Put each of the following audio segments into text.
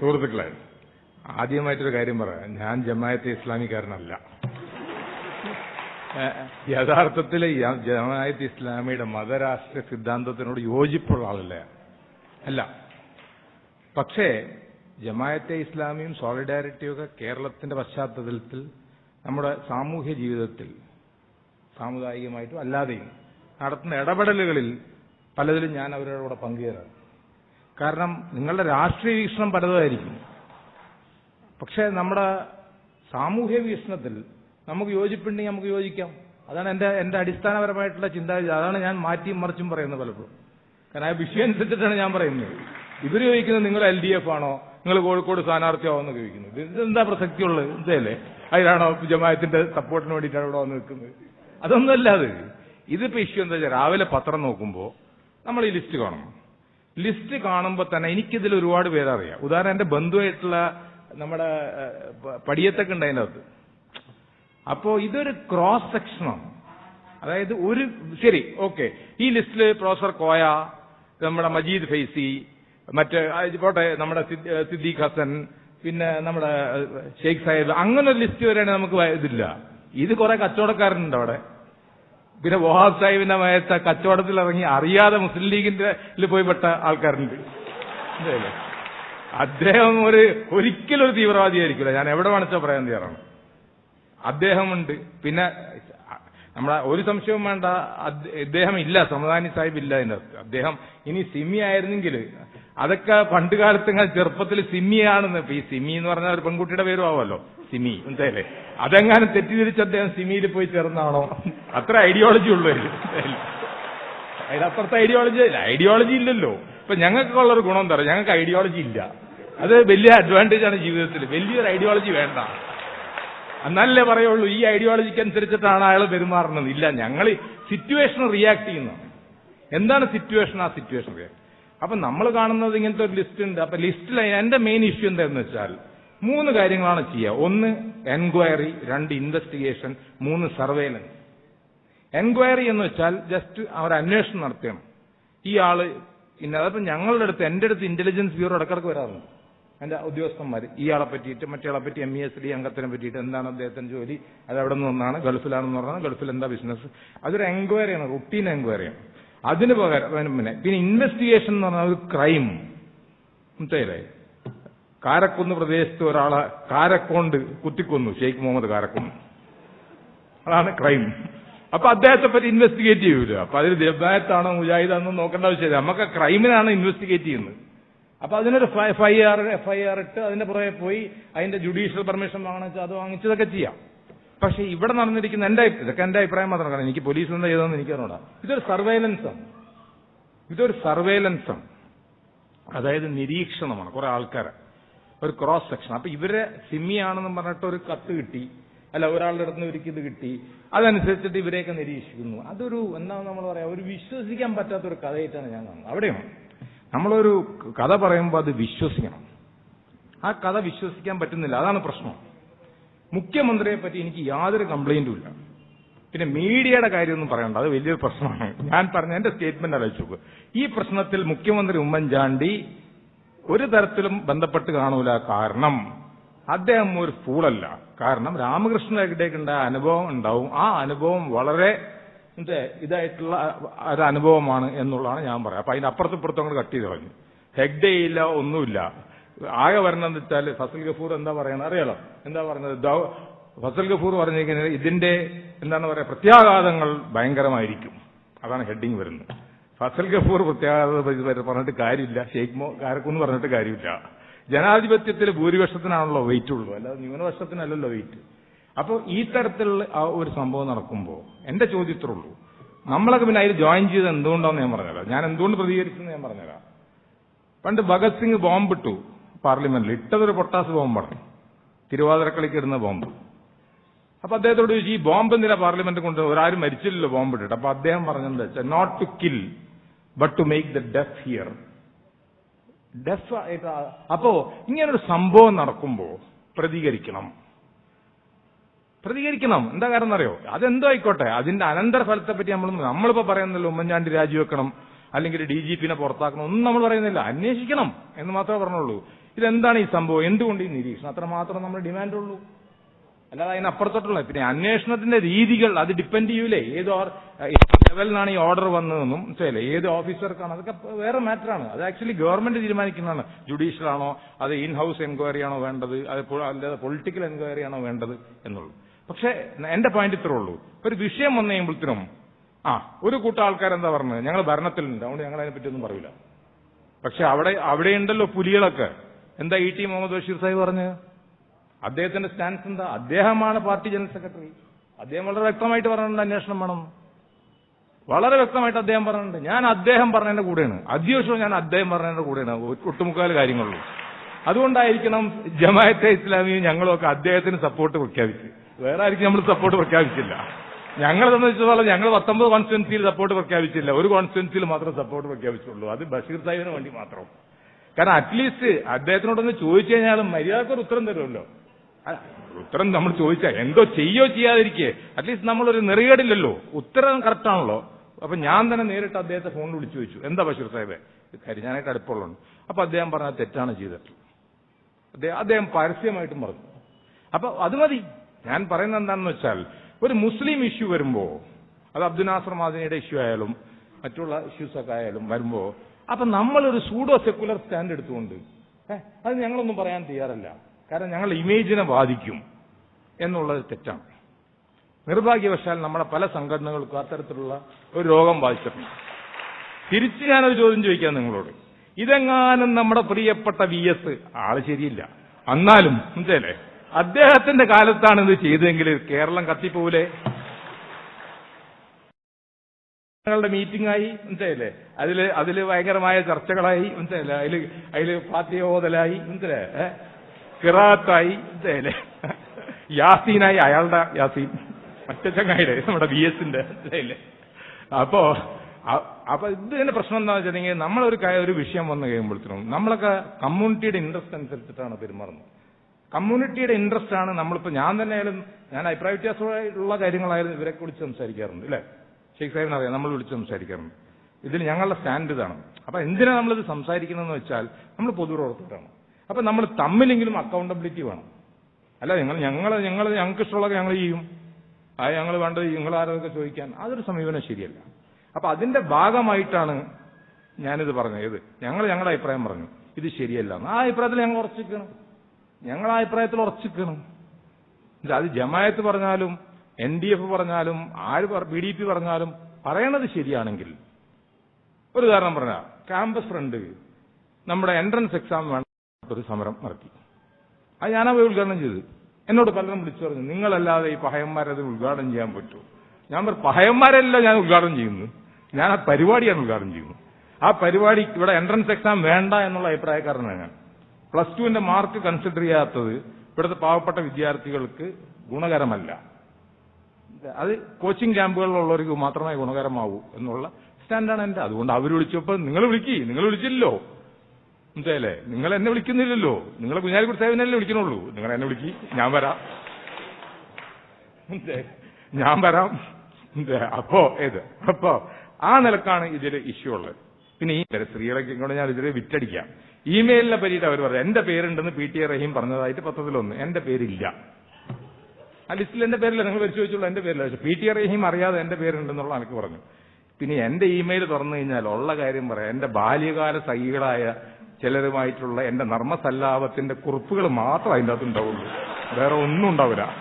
സുഹൃത്തുക്കളെ ആദ്യമായിട്ടൊരു കാര്യം പറയാം ഞാൻ ജമായത്തെ ഇസ്ലാമിക്കാരനല്ല. യഥാർത്ഥത്തിൽ ജമായത്ത് ഇസ്ലാമിയുടെ മതരാഷ്ട്ര സിദ്ധാന്തത്തിനോട് യോജിപ്പുള്ള ആളല്ല? അല്ല. പക്ഷേ ജമായത്തെ ഇസ്ലാമിയും സോളിഡാരിറ്റിയും ഒക്കെ കേരളത്തിന്റെ പശ്ചാത്തലത്തിൽ നമ്മുടെ സാമൂഹ്യ ജീവിതത്തിൽ സാമുദായികമായിട്ടും അല്ലാതെയും നടത്തുന്ന ഇടപെടലുകളിൽ പലതിലും ഞാൻ അവരുടെ കൂടെ പങ്കുചേരാണ് കാരണം നിങ്ങളുടെ രാഷ്ട്രീയ വീക്ഷണം പലതായിരിക്കും പക്ഷേ നമ്മുടെ സാമൂഹ്യ വീക്ഷണത്തിൽ നമുക്ക് യോജിപ്പുണ്ടെങ്കിൽ നമുക്ക് യോജിക്കാം. അതാണ് എന്റെ എന്റെ അടിസ്ഥാനപരമായിട്ടുള്ള ചിന്താഗതി. അതാണ് ഞാൻ മാറ്റിയും മറിച്ചും പറയുന്നത് പലപ്പോഴും. കാരണം ആ വിഷയം അനുസരിച്ചിട്ടാണ് ഞാൻ പറയുന്നത്. ഇവർ ചോദിക്കുന്നത് നിങ്ങൾ എൽ ഡി എഫ് ആണോ? നിങ്ങൾ കോഴിക്കോട് സ്ഥാനാർത്ഥിയാവോന്ന് ചോദിക്കുന്നത് ഇതെന്താ പ്രസക്തിയുള്ളത്? ഇതല്ലേ? അതിലാണോ ജമായത്തിന്റെ സപ്പോർട്ടിന് വേണ്ടിയിട്ടാണ് ഇവിടെ വന്ന് നിൽക്കുന്നത്? അതൊന്നുമല്ല അത്. ഇതിപ്പോ ഇഷ്യൂ എന്താ വെച്ചാൽ രാവിലെ പത്രം നോക്കുമ്പോൾ നമ്മൾ ഈ ലിസ്റ്റ് കാണും. ലിസ്റ്റ് കാണുമ്പോൾ തന്നെ എനിക്കിതിൽ ഒരുപാട് പേരറിയാം ഉദാഹരണം എന്റെ ബന്ധുവായിട്ടുള്ള നമ്മുടെ പടിയത്തൊക്കെ ഉണ്ട് അതിന്റെ അകത്ത്. അപ്പോ ഇതൊരു ക്രോസ് സെക്ഷനാണ് അതായത് ഒരു ശരി ഓക്കെ. ഈ ലിസ്റ്റിൽ പ്രൊഫസർ കോയ നമ്മുടെ മജീദ് ഫൈസി മറ്റേ പോട്ടെ നമ്മുടെ സിദ്- സിദ്ദീഖ് ഹസൻ പിന്നെ നമ്മുടെ ഷെയ്ഖ് സാഹിബ് അങ്ങനെ ഒരു ലിസ്റ്റ് വരെയാണെങ്കിൽ നമുക്ക് ഇതില്ല. ഇത് കുറെ കച്ചവടക്കാരുണ്ട് അവിടെ. പിന്നെ വഹാബ് സാഹിബിന്റെ മയത്ത കച്ചവടത്തിൽ ഇറങ്ങി അറിയാതെ മുസ്ലിം ലീഗിന്റെ പോയിപ്പെട്ട പോയി പെട്ട ആൾക്കാരുണ്ട്? അദ്ദേഹം ഒരു ഒരിക്കലും ഒരു തീവ്രവാദിയായിരിക്കില്ല ഞാൻ എവിടെ വേണിച്ചോ പറയാൻ തയ്യാറാണ്. അദ്ദേഹമുണ്ട്. പിന്നെ നമ്മളെ ഒരു സംശയവും വേണ്ട. അദ്ദേഹം ഇല്ല. സമദാനി സാഹിബ് ഇല്ല അകത്ത് അദ്ദേഹം ഇനി സിമി ആയിരുന്നെങ്കിൽ അതൊക്കെ പണ്ട് കാലത്ത് ചെറുപ്പത്തിൽ സിമിയാണെന്ന്. ഇപ്പൊ ഈ സിമി എന്ന് പറഞ്ഞാൽ ഒരു പെൺകുട്ടിയുടെ പേരും ആവുമല്ലോ. സിമി. എന്തായാലേ അതെങ്ങാനും തെറ്റിദ്ധരിച്ച് അദ്ദേഹം സിമിയിൽ പോയി ചേർന്നാണോ? അത്ര ഐഡിയോളജി ഉള്ളൂ. അതിനപ്പുറത്തെ ഐഡിയോളജി ഐഡിയോളജി ഇല്ലല്ലോ. ഇപ്പൊ ഞങ്ങൾക്കുള്ള ഒരു ഗുണം എന്താ പറയുക? ഞങ്ങൾക്ക് ഐഡിയോളജി ഇല്ല. അത് വലിയ അഡ്വാന്റേജ് ആണ് ജീവിതത്തിൽ. വലിയൊരു ഐഡിയോളജി വേണ്ട. എന്നല്ലേ പറയുള്ളൂ ഈ ഐഡിയോളജിക്ക് അനുസരിച്ചിട്ടാണ് അയാൾ പെരുമാറുന്നത്. ഇല്ല ഞങ്ങൾ സിറ്റുവേഷൻ റിയാക്ട് ചെയ്യുന്നു. എന്താണ് സിറ്റുവേഷൻ ആ സിറ്റുവേഷൻ റിയാക്ട് അപ്പൊ നമ്മൾ കാണുന്നത് ഇങ്ങനത്തെ ഒരു ലിസ്റ്റ് ഉണ്ട്. അപ്പൊ ലിസ്റ്റിൽ എന്റെ മെയിൻ ഇഷ്യൂ എന്താണെന്ന് വെച്ചാൽ മൂന്ന് കാര്യങ്ങളാണ് ചെയ്യുക. ഒന്ന് എൻക്വയറി രണ്ട് ഇൻവെസ്റ്റിഗേഷൻ മൂന്ന് സർവേലൻസ് എൻക്വയറി എന്ന് വെച്ചാൽ ജസ്റ്റ് അവർ അന്വേഷണം നടത്തണം. ഈ ആൾ ഇന്ന അതപ്പോ ഞങ്ങളുടെ അടുത്ത് എന്റെ അടുത്ത് ഇന്റലിജൻസ് ബ്യൂറോ ഇടക്കിടക്ക് വരാറുണ്ട്. എന്റെ ഉദ്യോഗസ്ഥന്മാർ ഇയാളെ പറ്റിയിട്ട് മറ്റേയാളെ പറ്റി എം ഇ എസ് ഡി അംഗത്തിനെ പറ്റിയിട്ട് എന്താണ് അദ്ദേഹത്തിന്റെ ജോലി അത് എവിടെ നിന്ന് ഒന്നാണ് ഗൾഫിലാണെന്ന് പറഞ്ഞാൽ ഗൾഫിൽ എന്താ ബിസിനസ് അതൊരു എൻക്വയറിയാണ് റുട്ടീൻ എൻക്വയറിയാണ് അതിന് പകരം പിന്നെ ഇൻവെസ്റ്റിഗേഷൻ എന്ന് പറഞ്ഞാൽ ഒരു ക്രൈം മനസ്സിലായില്ലേ? കാരക്കുന്ന് പ്രദേശത്ത് ഒരാളെ കാരക്കോണ്ട് കുത്തിക്കൊന്നു ഷെയ്ഖ് മുഹമ്മദ് കാരക്കുന്ന് അതാണ് ക്രൈം. അപ്പൊ അദ്ദേഹത്തെ പറ്റി ഇൻവെസ്റ്റിഗേറ്റ് ചെയ്യൂല. അപ്പൊ അതിൽ ജമായത്താണോ മുജാഹിദാണോ നോക്കേണ്ട ആവശ്യമില്ല. നമുക്ക് ക്രൈമിനാണ് ഇൻവെസ്റ്റിഗേറ്റ് ചെയ്യുന്നത്. അപ്പൊ അതിനൊരു F I R F I R ഇട്ട് അതിന്റെ പുറകെ പോയി അതിന്റെ ജുഡീഷ്യൽ പെർമിഷൻ വാങ്ങിച്ച് അത് വാങ്ങിച്ചതൊക്കെ ചെയ്യാം. പക്ഷെ ഇവിടെ നടന്നിരിക്കുന്ന എന്റെ ഇതൊക്കെ എന്റെ അഭിപ്രായം മാത്രം കാരണം എനിക്ക് പോലീസ് എന്താ ചെയ്തതെന്ന് എനിക്കറിഞ്ഞൂടാ ഇതൊരു സർവൈലൻസാണ് ഇതൊരു സർവൈലൻസാണ് അതായത് നിരീക്ഷണമാണ്. കുറെ ആൾക്കാരെ. ഒരു ക്രോസ് സെക്ഷൻ അപ്പൊ ഇവരെ സിമ്മിയാണെന്ന് പറഞ്ഞിട്ട് ഒരു കത്ത് കിട്ടി. അല്ല ഒരാളുടെ അടുത്ത് ഇത് കിട്ടി. അതനുസരിച്ചിട്ട് ഇവരെയൊക്കെ നിരീക്ഷിക്കുന്നു. അതൊരു എന്താ നമ്മൾ പറയാ ഒരു വിശ്വസിക്കാൻ പറ്റാത്ത ഒരു കഥയായിട്ടാണ് ഞാൻ കാണുന്നത്. അവിടെയാണ് നമ്മളൊരു കഥ പറയുമ്പോൾ അത് വിശ്വസിക്കണം. ആ കഥ വിശ്വസിക്കാൻ പറ്റുന്നില്ല. അതാണ് പ്രശ്നം. മുഖ്യമന്ത്രിയെ പറ്റി എനിക്ക് യാതൊരു കംപ്ലൈന്റും ഇല്ല. പിന്നെ മീഡിയയുടെ കാര്യമൊന്നും പറയണ്ട. അത് വലിയൊരു പ്രശ്നമാണ്. ഞാൻ പറഞ്ഞ എന്റെ സ്റ്റേറ്റ്മെന്റ് നോക്ക്. ഈ പ്രശ്നത്തിൽ മുഖ്യമന്ത്രി ഉമ്മൻചാണ്ടി ഒരു തരത്തിലും ബന്ധപ്പെട്ട് കാണൂല. കാരണം അദ്ദേഹം ഒരു ഫൂളല്ല കാരണം രാമകൃഷ്ണൻ ഇടയ്ക്കുണ്ടായ അനുഭവം ഉണ്ടാവും. ആ അനുഭവം വളരെ ഇതായിട്ടുള്ള ഒരു അനുഭവമാണ് എന്നുള്ളതാണ് ഞാൻ പറയാം. അപ്പൊ അതിനപ്പുറത്തും ഇപ്പുറത്തും അങ്ങോട്ട് കട്ട് ചെയ്ത് കളഞ്ഞു. ഹെഗ്ഡേ ഇല്ല ഒന്നുമില്ല. ആകെ വരണമെന്ന് വെച്ചാൽ ഫസൽ ഗഫൂർ എന്താ പറയണത് അറിയാലോ? എന്താ പറയുന്നത് ഫസൽ ഗഫൂർ പറഞ്ഞിരിക്കുന്നത് ഇതിന്റെ എന്താണ് പറയുക പ്രത്യാഘാതങ്ങൾ ഭയങ്കരമായിരിക്കും. അതാണ് ഹെഡിങ് വരുന്നത്. ഫസൽ ഗഫൂർ പ്രത്യാഘാത പറഞ്ഞിട്ട് കാര്യമില്ല. ഷെയ്ഖ് മോ കാരക്കൂന്ന് പറഞ്ഞിട്ട് കാര്യമില്ല. ജനാധിപത്യത്തിൽ ഭൂരിപക്ഷത്തിനാണല്ലോ വെയിറ്റ് ഉള്ളൂ. അല്ലാതെ ന്യൂനപക്ഷത്തിനല്ലല്ലോ വെയിറ്റ് അപ്പോൾ ഈ തരത്തിലുള്ള ആ ഒരു സംഭവം നടക്കുമ്പോൾ എന്റെ ചോദ്യത്തിലുള്ളൂ നമ്മളൊക്കെ പിന്നെ അതിൽ ജോയിൻ ചെയ്ത് എന്തുകൊണ്ടാന്ന് ഞാൻ പറഞ്ഞുതരാം. ഞാൻ എന്തുകൊണ്ട് പ്രതികരിച്ചെന്ന് ഞാൻ പറഞ്ഞുതരാം. പണ്ട് ഭഗത് സിംഗ് ബോംബിട്ടു പാർലമെന്റിൽ ഇട്ടതൊരു പൊട്ടാസ് ബോംബാണ് തിരുവാതിരക്കളിക്ക് ഇടുന്ന ബോംബ് അപ്പൊ അദ്ദേഹത്തോട് ചോദിച്ചു ഈ ബോംബ് എന്തിനാ പാർലമെന്റ് കൊണ്ട്? ഒരാരും മരിച്ചില്ലല്ലോ ബോംബ് ഇട്ടിട്ട്. അപ്പൊ അദ്ദേഹം പറഞ്ഞത് വെച്ചാൽ not to kill but to make the deaf hear deaf അപ്പോ ഇങ്ങനൊരു സംഭവം നടക്കുമ്പോ പ്രതികരിക്കണം. പ്രതികരിക്കണം. എന്താ കാരണം എന്നറിയോ അതെന്തോ ആയിക്കോട്ടെ. അതിന്റെ അനന്തര ഫലത്തെ പറ്റി നമ്മൾ നമ്മളിപ്പോ പറയുന്നല്ലോ ഉമ്മൻചാണ്ടി രാജിവെക്കണം അല്ലെങ്കിൽ ഡി ജി പിനെ പുറത്താക്കണം ഒന്നും നമ്മൾ പറയുന്നില്ല. അന്വേഷിക്കണം എന്ന് മാത്രമേ പറഞ്ഞുള്ളൂ. ഇതെന്താണ് ഈ സംഭവം? എന്തുകൊണ്ട് ഈ നിരീക്ഷണം? അത്ര മാത്രം നമ്മൾ ഡിമാൻഡുള്ളൂ അല്ലാതെ അതിനപ്പുറത്തോട്ടുള്ള പിന്നെ അന്വേഷണത്തിന്റെ രീതികൾ അത് ഡിപ്പെൻഡ് ചെയ്യൂലേ? ഏത് ലെവലിനാണ് ഈ ഓർഡർ വന്നതെന്നും മനസ്സിലായില്ലേ? ഏത് ഓഫീസർക്കാണ്? അതൊക്കെ വേറെ മാറ്ററാണ്. അത് ആക്ച്വലി ഗവൺമെന്റ് തീരുമാനിക്കുന്നതാണ്. ജുഡീഷ്യൽ ആണോ അത് ഇൻ ഹൗസ് എൻക്വയറി ആണോ വേണ്ടത്? അത് അല്ലാതെ പൊളിറ്റിക്കൽ എൻക്വയറി ആണോ വേണ്ടത് എന്നുള്ളൂ പക്ഷേ എന്റെ പോയിന്റ് ഇത്രേ ഉള്ളൂ. ഒരു വിഷയം വന്നു കഴിയുമ്പോഴത്തേനും ആ ഒരു കൂട്ടം ആൾക്കാരെന്താ പറഞ്ഞത്? ഞങ്ങൾ ഭരണത്തിലുണ്ട്. അതുകൊണ്ട് ഞങ്ങൾ അതിനെ പറ്റിയൊന്നും പറയില്ല. പക്ഷെ അവിടെ അവിടെയുണ്ടല്ലോ പുലികളൊക്കെ. എന്താ ഇ ടി മുഹമ്മദ് ബഷീർ സാഹിബ് പറഞ്ഞത്? അദ്ദേഹത്തിന്റെ സ്റ്റാൻസ് എന്താ? അദ്ദേഹമാണ് പാർട്ടി ജനറൽ സെക്രട്ടറി. അദ്ദേഹം വളരെ വ്യക്തമായിട്ട് പറഞ്ഞിട്ടുണ്ട് അന്വേഷണം വേണം. വളരെ വ്യക്തമായിട്ട് അദ്ദേഹം പറഞ്ഞിട്ടുണ്ട്. ഞാൻ അദ്ദേഹം പറഞ്ഞതിന്റെ കൂടെയാണ്. അധ്യക്ഷവും ഞാൻ അദ്ദേഹം പറഞ്ഞതിന്റെ കൂടെയാണ്. ഒട്ടുമുക്കാൽ കാര്യങ്ങളുള്ളൂ. അതുകൊണ്ടായിരിക്കണം ജമാഅത്തെ ഇസ്ലാമിയും ഞങ്ങളും ഒക്കെ അദ്ദേഹത്തിന് സപ്പോർട്ട് പ്രഖ്യാപിച്ചു. വേറെ ആയിരിക്കും നമ്മൾ സപ്പോർട്ട് പ്രഖ്യാപിച്ചില്ല. ഞങ്ങളെ സംബന്ധിച്ചിടത്തോളം ഞങ്ങൾ പത്തൊമ്പത് കോൺസ്റ്റിറ്റ്യൻസിയിൽ സപ്പോർട്ട് പ്രഖ്യാപിച്ചില്ല. ഒരു കോൺസ്റ്റിറ്റ്യൻസിയിൽ മാത്രം സപ്പോർട്ട് പ്രഖ്യാപിച്ചുള്ളൂ. അത് ബഷീർ സാഹിബിന് വേണ്ടി മാത്രം. കാരണം അറ്റ്ലീസ്റ്റ് അദ്ദേഹത്തിനോടൊന്ന് ചോദിച്ചു കഴിഞ്ഞാൽ മര്യാദയ്ക്ക് ഒരു ഉത്തരം തരുമല്ലോ. ഉത്തരം നമ്മൾ ചോദിച്ചാൽ എന്തോ ചെയ്യോ ചെയ്യാതിരിക്കേ. അറ്റ്ലീസ്റ്റ് നമ്മളൊരു നെറികേടില്ലല്ലോ. ഉത്തരം കറക്റ്റ് ആണല്ലോ. അപ്പൊ ഞാൻ തന്നെ നേരിട്ട് അദ്ദേഹത്തെ ഫോണിൽ വിളിച്ചു ചോദിച്ചു. എന്താ ബഷീർ സാഹിബെ? കരിഞ്ഞാനായിട്ട് അടുപ്പമുള്ളതാണ് അപ്പൊ അദ്ദേഹം പറഞ്ഞ തെറ്റാണ് ചെയ്തത്. അദ്ദേഹം അദ്ദേഹം പരസ്യമായിട്ടും പറഞ്ഞു അപ്പൊ അത് മതി. ഞാൻ പറയുന്നത് എന്താണെന്ന് വെച്ചാൽ ഒരു മുസ്ലിം ഇഷ്യൂ വരുമ്പോ അത് അബ്ദുൽ നാസർ മാദിനിയുടെ ഇഷ്യൂ ആയാലും മറ്റുള്ള ഇഷ്യൂസ് ഒക്കെ ആയാലും വരുമ്പോ അപ്പൊ നമ്മളൊരു സൂഡോ സെക്കുലർ സ്റ്റാൻഡ് എടുത്തുകൊണ്ട് അത് ഞങ്ങളൊന്നും പറയാൻ തയ്യാറല്ല. കാരണം ഞങ്ങളുടെ ഇമേജിനെ ബാധിക്കും. എന്നുള്ളത് തെറ്റാണ്. നിർഭാഗ്യവശാൽ നമ്മുടെ പല സംഘടനകൾക്കും അത്തരത്തിലുള്ള ഒരു രോഗം ബാധിച്ചിട്ടുണ്ട്. തിരിച്ച് ഞാനൊരു ചോദ്യം ചോദിക്കാം നിങ്ങളോട്. ഇതെങ്ങാനും നമ്മുടെ പ്രിയപ്പെട്ട വി എസ് ആൾ ശരിയില്ല. എന്നാലും മനസ്സിലേ അദ്ദേഹത്തിന്റെ കാലത്താണ് ഇത് ചെയ്തതെങ്കിൽ കേരളം കത്തിപ്പോവില്ലേ ങ്ങളുടെ മീറ്റിംഗ് ആയി മനസ്സിലായില്ലേ അതിൽ അതിൽ ഭയങ്കരമായ ചർച്ചകളായി മനസ്സിലായില്ലേ അതിൽ അതിൽ പാർട്ടിയോതലായി മനസ്സിലായേ ഏ? കിറാത്തായി മനസ്സിലായില്ലേ യാസീനായി അയാളുടെ യാസീൻ. മറ്റേ നമ്മുടെ ബി എസിന്റെ അപ്പോ അപ്പൊ ഇത് തന്നെ പ്രശ്നം എന്താ വെച്ചിട്ടുണ്ടെങ്കിൽ നമ്മളൊരു ഒരു വിഷയം വന്നു കഴിയുമ്പോഴത്തേനും നമ്മളൊക്കെ കമ്മ്യൂണിറ്റിയുടെ ഇൻട്രസ്റ്റ് അനുസരിച്ചിട്ടാണ് പെരുമാറുന്നത്. കമ്മ്യൂണിറ്റിയുടെ ഇൻട്രസ്റ്റ് ആണ് നമ്മളിപ്പോ ഞാൻ തന്നെ ആയാലും ഞാൻ അഭിപ്രായ വ്യത്യാസമായിട്ടുള്ള കാര്യങ്ങളായാലും ഇവരെ വിളിച്ച് സംസാരിക്കാറുണ്ട് അല്ലേ ഷെയ്ഖ് സാഹിബിന് അറിയാം നമ്മൾ വിളിച്ച് സംസാരിക്കാറുണ്ട്. ഇതിൽ ഞങ്ങളുടെ സ്റ്റാൻഡ് ഇതാണ്. അപ്പൊ എന്തിനാ നമ്മളിത് സംസാരിക്കുന്നതെന്ന് വെച്ചാൽ നമ്മൾ പൊതുപ്രവർത്തകരാണ് അപ്പൊ നമ്മൾ തമ്മിലെങ്കിലും അക്കൗണ്ടബിലിറ്റി വേണം. അല്ല നിങ്ങൾ ഞങ്ങൾ ഞങ്ങൾ ഞങ്ങൾക്ക് ഇഷ്ടമുള്ളത് ഞങ്ങൾ ചെയ്യും. ആ ഞങ്ങൾ വേണ്ടത് നിങ്ങൾ ആരോടൊക്കെ ചോദിക്കാൻ. അതൊരു സമീപനം ശരിയല്ല. അപ്പൊ അതിന്റെ ഭാഗമായിട്ടാണ് ഞാനിത് പറഞ്ഞത്. ഇത് ഞങ്ങൾ ഞങ്ങളുടെ അഭിപ്രായം പറഞ്ഞു. ഇത് ശരിയല്ല ആ അഭിപ്രായത്തിൽ ഞങ്ങൾ ഉറച്ചിക്കണം ഞങ്ങൾ ആ അഭിപ്രായത്തിൽ ഉറച്ചിക്കണം അത് ജമായത്ത് പറഞ്ഞാലും എൻ ഡി എഫ് പറഞ്ഞാലും ആര് ബി ഡി പി പറഞ്ഞാലും പറയണത് ശരിയാണെങ്കിൽ ഒരു കാരണം പറഞ്ഞ ക്യാമ്പസ് ഫ്രണ്ട് നമ്മുടെ എൻട്രൻസ് എക്സാം വേണ്ട ഒരു സമരം നടത്തി. അത് ഞാനാ പോയി ഉദ്ഘാടനം ചെയ്ത് എന്നോട് പലരും വിളിച്ചു പറഞ്ഞു നിങ്ങളല്ലാതെ ഈ പഹയന്മാരത് ഉദ്ഘാടനം ചെയ്യാൻ പറ്റുമോ ഞാൻ പറഞ്ഞു പഹയന്മാരല്ല ഞാൻ ഉദ്ഘാടനം ചെയ്യുന്നു ഞാൻ ആ പരിപാടിയാണ് ഉദ്ഘാടനം ചെയ്യുന്നത്. ആ പരിപാടി ഇവിടെ എൻട്രൻസ് എക്സാം വേണ്ട എന്നുള്ള അഭിപ്രായക്കാരനാണ് ഞാൻ. പ്ലസ് ടുവിന്റെ മാർക്ക് കൺസിഡർ ചെയ്യാത്തത് ഇവിടുത്തെ പാവപ്പെട്ട വിദ്യാർത്ഥികൾക്ക് ഗുണകരമല്ല. അത് കോച്ചിങ് ക്യാമ്പുകളിലുള്ളവർക്ക് മാത്രമേ ഗുണകരമാവൂ എന്നുള്ള സ്റ്റാൻഡാണ് എന്റെ. അതുകൊണ്ട് അവർ വിളിച്ചപ്പോൾ നിങ്ങൾ വിളിക്കി നിങ്ങൾ വിളിച്ചില്ലല്ലോ മനസ്സിലായില്ലേ നിങ്ങൾ എന്നെ വിളിക്കുന്നില്ലല്ലോ. നിങ്ങളെ കുഞ്ഞാലിക്കുട്ടി സാഹിബിനല്ലേ വിളിക്കണുള്ളൂ. നിങ്ങൾ എന്നെ വിളിക്കി. ഞാൻ വരാം. ഞാൻ വരാം. അപ്പോ ഏത്? അപ്പോ ആ നിലക്കാണ് ഇതിൽ ഇഷ്യൂ ഉള്ളത്. പിന്നെ ഈ സ്ത്രീകളൊക്കെ കൊണ്ട് ഞാൻ ഇതിൽ വിറ്റടിക്കാം. ഇമെയിലിനെ പറ്റിയിട്ട് അവർ പറയാം. എന്റെ പേരുണ്ടെന്ന് പി ടി എ റഹീം പറഞ്ഞതായിട്ട് പത്രത്തിലൊന്ന്. എന്റെ പേരില്ല. ആ ലിസ്റ്റിൽ എന്റെ പേരില്ല. നിങ്ങൾ പരിശോധിച്ചുള്ളൂ എന്റെ പേരില്ല. പക്ഷെ പി ടി എ റഹീം അറിയാതെ എന്റെ പേരുണ്ടെന്നുള്ള എനിക്ക് പറഞ്ഞു. പിന്നെ എന്റെ ഇമെയിൽ തുറന്നു കഴിഞ്ഞാൽ ഉള്ള കാര്യം പറയാം. എന്റെ ബാല്യകാല സഖികളായ ചിലരുമായിട്ടുള്ള എന്റെ നർമ്മസല്ലാപത്തിന്റെ കുറിപ്പുകൾ മാത്രം അതിന്റെ അകത്ത് ഉണ്ടാവുള്ളൂ. വേറെ ഒന്നും ഉണ്ടാവില്ല.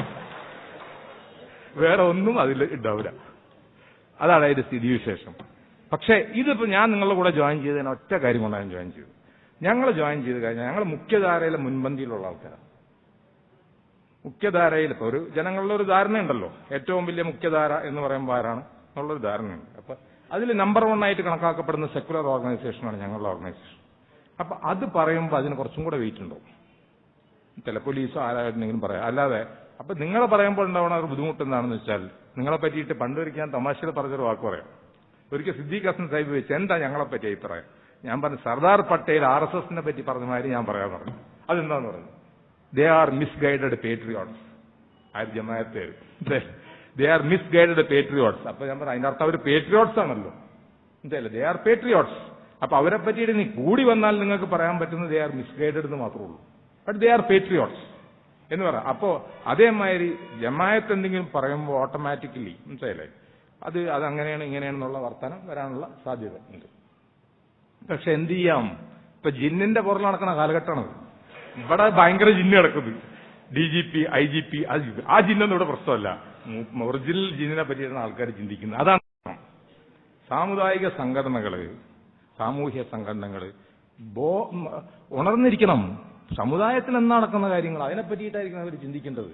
വേറെ ഒന്നും അതിൽ ഉണ്ടാവില്ല. അതാണ് അതിന്റെ സ്ഥിതിവിശേഷം. പക്ഷേ ഇതിപ്പോ ഞാൻ നിങ്ങളുടെ കൂടെ ജോയിൻ ചെയ്തതിന് ഒറ്റ കാര്യം കൊണ്ടാണ് ഞാൻ ജോയിൻ ചെയ്തു ഞങ്ങൾ ജോയിൻ ചെയ്ത് കഴിഞ്ഞാൽ ഞങ്ങൾ മുഖ്യധാരയിലെ മുൻപന്തിയിലുള്ള ആൾക്കാരാണ്. മുഖ്യധാരയിൽ ഇപ്പൊ ഒരു ജനങ്ങളുടെ ഒരു ധാരണയുണ്ടല്ലോ. ഏറ്റവും വലിയ മുഖ്യധാര എന്ന് പറയുമ്പോൾ ആരാണ്? എന്നുള്ളൊരു ധാരണയുണ്ട്. അപ്പൊ അതിൽ നമ്പർ വൺ ആയിട്ട് കണക്കാക്കപ്പെടുന്ന സെക്കുലർ ഓർഗനൈസേഷനാണ് ഞങ്ങളുടെ ഓർഗനൈസേഷൻ അപ്പൊ അത് പറയുമ്പോൾ അതിന് കുറച്ചും കൂടെ വെയിറ്റ് ഉണ്ടാവും. ചില പോലീസോ ആരായിരുന്നെങ്കിലും പറയാം. അല്ലാതെ അപ്പൊ നിങ്ങൾ പറയുമ്പോൾ ഉണ്ടാവുന്ന ഒരു ബുദ്ധിമുട്ട് എന്താണെന്ന് വെച്ചാൽ നിങ്ങളെ പറ്റിയിട്ട് പണ്ടൊരിക്കാൻ തമാശയിൽ പറഞ്ഞൊരു വാക്ക് പറയാം. ഒരിക്കൽ സിദ്ദീഖ് ഹസൻ സാഹിബ് വെച്ച് എന്താ ഞങ്ങളെ പറ്റി അഭിപ്രായം? ഞാൻ പറഞ്ഞു സർദാർ പട്ടേൽ ആർ എസ് എസിനെ പറ്റി പറഞ്ഞ മാതിരി ഞാൻ പറയാൻ പറഞ്ഞു. അതെന്താന്ന് പറഞ്ഞു? ദേ ആർ മിസ് ഗൈഡഡ് പേട്രിയോട്സ് ആയിരത്തി ജമായത്തെ ദേ ആർ മിസ് ഗൈഡഡ് പേട്രിയോട്സ് അപ്പൊ ഞാൻ പറഞ്ഞു അതിന്റെ അർത്ഥം അവർ പേട്രിയോട്സ് ആണല്ലോ. എന്തായാലും ദേ ആർ പേട്രിയോട്സ് അപ്പൊ അവരെ പറ്റിയിട്ട് നീ കൂടി വന്നാൽ നിങ്ങൾക്ക് പറയാൻ പറ്റുന്നത് ദേ ആർ മിസ്ഗൈഡഡ് എന്ന് മാത്രമേ ഉള്ളൂ. ബട്ട് ദേ ആർ പേട്രിയോട്സ് എന്ന് പറയാം. അപ്പോ അതേമാതിരി ജമായത്ത് എന്തെങ്കിലും പറയുമ്പോൾ ഓട്ടോമാറ്റിക്കലി മനസ്സിലായില്ലേ? അത് അത് അങ്ങനെയാണ് ഇങ്ങനെയാണെന്നുള്ള വർത്തമാനം വരാനുള്ള സാധ്യത ഉണ്ട്. പക്ഷെ എന്ത് ചെയ്യാം? ഇപ്പൊ ജിന്നിന്റെ പുറത്ത് നടക്കുന്ന കാലഘട്ടമാണ്. ഇവിടെ ഭയങ്കര ജിന്ന് കിടക്കുന്നത്. D G P I G P ആ ജിന്നൊന്നും ഇവിടെ പ്രശ്നമല്ല. ഒറിജിനൽ ജിന്നിനെ പറ്റിയാണ് ആൾക്കാർ ചിന്തിക്കുന്നത്. അതാണ്. സാമുദായിക സംഘടനകൾ സാമൂഹ്യ സംഘടനകൾ ബോ ഉണർന്നിരിക്കണം. സമുദായത്തിൽ എന്താ നടക്കുന്ന കാര്യങ്ങൾ അതിനെ പറ്റിയിട്ടായിരിക്കണം അവർ ചിന്തിക്കേണ്ടത്.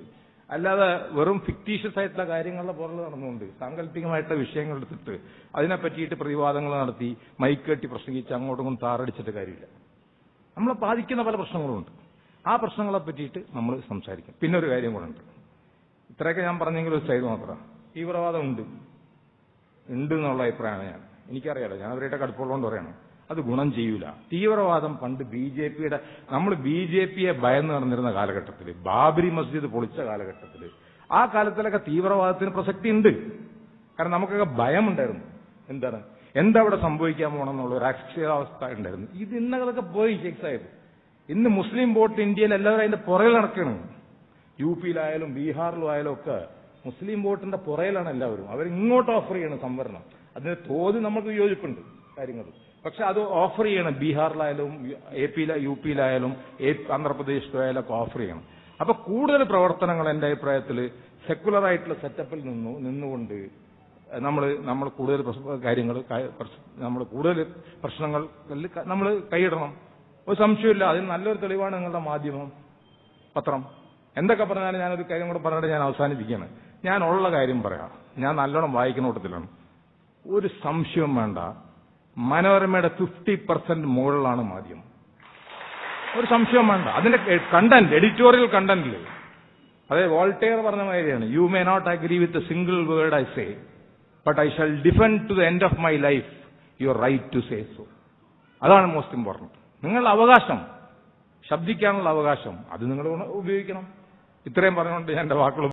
അല്ലാതെ വെറും ഫിക്റ്റീഷ്യസ് ആയിട്ടുള്ള കാര്യങ്ങളുടെ പുറകിൽ നടന്നുകൊണ്ട് സാങ്കല്പികമായിട്ടുള്ള വിഷയങ്ങൾ എടുത്തിട്ട് അതിനെ പറ്റിയിട്ട് പ്രതിവാദങ്ങൾ നടത്തി മൈക്കേട്ടി പ്രസംഗിച്ച് അങ്ങോട്ടും താറടിച്ചിട്ട് കാര്യമില്ല. നമ്മളെ ബാധിക്കുന്ന പല പ്രശ്നങ്ങളുമുണ്ട്. ആ പ്രശ്നങ്ങളെ പറ്റിയിട്ട് നമ്മൾ സംസാരിക്കും പിന്നെ ഒരു കാര്യം കൂടെ ഉണ്ട്. ഇത്രയൊക്കെ ഞാൻ പറഞ്ഞെങ്കിൽ ഒരു സൈഡ് മാത്രമാണ് തീവ്രവാദം ഉണ്ട്. ഉണ്ട് എന്നുള്ള അഭിപ്രായമാണ് ഞാൻ. എനിക്കറിയാലോ ഞാൻ അവരുടെ കടുപ്പുള്ളതുകൊണ്ട് പറയണം. അത് ഗുണം ചെയ്യൂല. തീവ്രവാദം പണ്ട് ബി ജെ പിയുടെ നമ്മൾ ബി ജെ പിയെ ഭയന്ന് നടന്നിരുന്ന കാലഘട്ടത്തിൽ ബാബരി മസ്ജിദ് പൊളിച്ച കാലഘട്ടത്തിൽ ആ കാലത്തിലൊക്കെ തീവ്രവാദത്തിന് പ്രസക്തി ഉണ്ട്. കാരണം നമുക്കൊക്കെ ഭയമുണ്ടായിരുന്നു. എന്താണ്? എന്താ അവിടെ സംഭവിക്കാൻ പോകണമെന്നുള്ള ഒരു അക്ഷരാവസ്ഥ ഉണ്ടായിരുന്നു. ഇത് ഇന്നതൊക്കെ പോയി ഫിക്സ് ആയത് ഇന്ന് മുസ്ലിം വോട്ട് ഇന്ത്യയിൽ എല്ലാവരും അതിന്റെ പുറകിൽ നടക്കണം. യു പിയിലായാലും ബീഹാറിലും ആയാലും ഒക്കെ മുസ്ലിം വോട്ടിന്റെ പുറയിലാണ് എല്ലാവരും. അവരിങ്ങോട്ട് ഓഫർ ചെയ്യണം സംവരണം. അതിന് തോത് നമുക്ക് യോജിപ്പുണ്ട് കാര്യങ്ങൾ. പക്ഷെ അത് ഓഫർ ചെയ്യണം. ബീഹാറിലായാലും എ പിയിലെ യു പിയിലായാലും ആന്ധ്രാപ്രദേശിലായാലും ഒക്കെ ഓഫർ ചെയ്യണം. അപ്പൊ കൂടുതൽ പ്രവർത്തനങ്ങൾ എന്റെ അഭിപ്രായത്തിൽ സെക്കുലർ ആയിട്ടുള്ള സെറ്റപ്പിൽ നിന്നു നിന്നുകൊണ്ട് നമ്മൾ നമ്മൾ കൂടുതൽ കാര്യങ്ങൾ നമ്മൾ കൂടുതൽ പ്രശ്നങ്ങൾ നമ്മൾ കൈയിടണം. ഒരു സംശയമില്ല അതിന് നല്ലൊരു തെളിവാണ് നിങ്ങളുടെ മാധ്യമം പത്രം. എന്തൊക്കെ പറഞ്ഞാലും ഞാനൊരു കാര്യം കൂടെ പറഞ്ഞിട്ട് ഞാൻ അവസാനിപ്പിക്കുകയാണ്. ഞാൻ ഉള്ള കാര്യം പറയാം. ഞാൻ നല്ലോണം വായിക്കുന്ന കൂട്ടത്തിലാണ്. ഒരു സംശയവും വേണ്ട. മനോരമയുടെ ഫിഫ്റ്റി പെർസെന്റ് മുകളിലാണ് മാധ്യമം. ഒരു സംശയവും വേണ്ട. അതിന്റെ കണ്ടന്റ് എഡിറ്റോറിയൽ കണ്ടന്റിൽ അതെ വോൾട്ടെയർ പറഞ്ഞ മാതിരിയാണ്. You may not agree with a single word I say but I shall defend to the end of my life your right to say so അതാണ് മോസ്റ്റ് ഇമ്പോർട്ടന്റ് നിങ്ങളുടെ അവകാശം ശബ്ദിക്കാനുള്ള അവകാശം അത് നിങ്ങൾ ഉപയോഗിക്കണം. ഇത്രയും പറഞ്ഞുകൊണ്ട് ഞാൻ എന്റെ വാക്കുകൾ